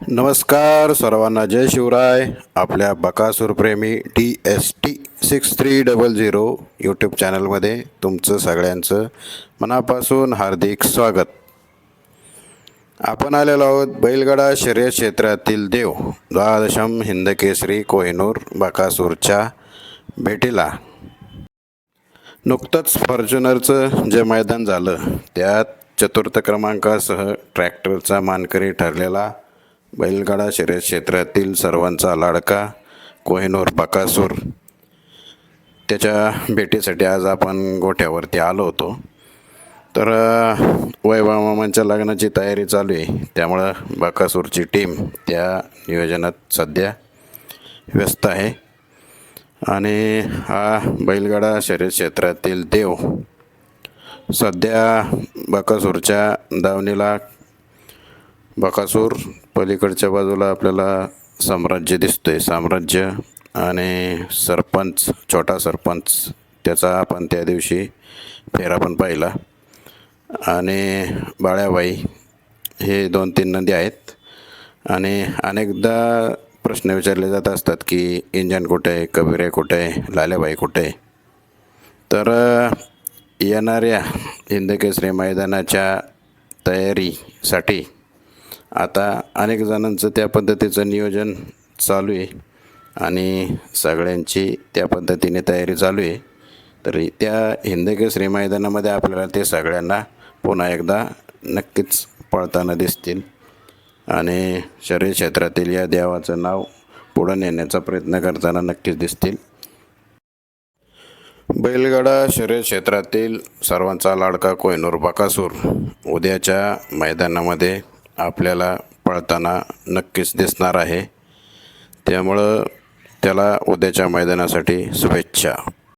नमस्कार सर्वांना जय शिवराय. आपल्या बकासूरप्रेमी T S T six three double zero YouTube चॅनलमध्ये तुमचं सगळ्यांचं मनापासून हार्दिक स्वागत. आपण आलेलो आहोत बैलगडा शर्यत क्षेत्रातील देव द्वादशम हिंदकेसरी कोहिनूर बकासूरच्या भेटीला. नुकतंच फॉर्च्युनरचं जे मैदान झालं त्यात चतुर्थ क्रमांकासह ट्रॅक्टरचा मानकरी ठरलेला बैलगाडा शर्यत क्षेत्रातील सर्वांचा लाडका कोहिनूर बकासूर. त्याच्या भेटीसाठी आज आपण गोठ्यावरती आलो होतो. तर वैभव मामांच्या लग्नाची तयारी चालू आहे. त्यामुळं बकासूरची टीम त्या नियोजनात सध्या व्यस्त आहे. आणि हा बैलगाडा शर्यत क्षेत्रातील देव सध्या बकासूरच्या दावणीला बकासूर पलीकडच्या बाजूला आपल्याला साम्राज्य दिसतोय. साम्राज्य आणि सरपंच छोटा सरपंच त्याचा आपण त्या दिवशी फेरा पण पाहिला. आणि बाळ्याबाई हे दोन तीन नदी आहेत. आणि अनेकदा प्रश्न विचारले जात असतात की इंजन कुठे आहे? कबीरे कुठे आहे? लाल्याबाई कुठे आहे? तर येणाऱ्या हिंदकेसरी मैदानाच्या तयारीसाठी आता अनेक जणांचं त्या पद्धतीचं नियोजन चालू आहे आणि सगळ्यांची त्या पद्धतीने तयारी चालू आहे. तरी त्या हिंदकेसरी मैदानामध्ये आपल्याला ते सगळ्यांना पुन्हा एकदा नक्कीच पळताना दिसतील. आणि शरीर क्षेत्रातील या देवाचं नाव पुढं नेण्याचा प्रयत्न करताना नक्कीच दिसतील. बैलगाडा शरीर क्षेत्रातील सर्वांचा लाडका कोहिनूर बकासूर उद्याच्या मैदानामध्ये आपल्याला पळताना नक्कीच दिसणार आहे. त्यामुळं त्याला उद्याच्या मैदानासाठी शुभेच्छा.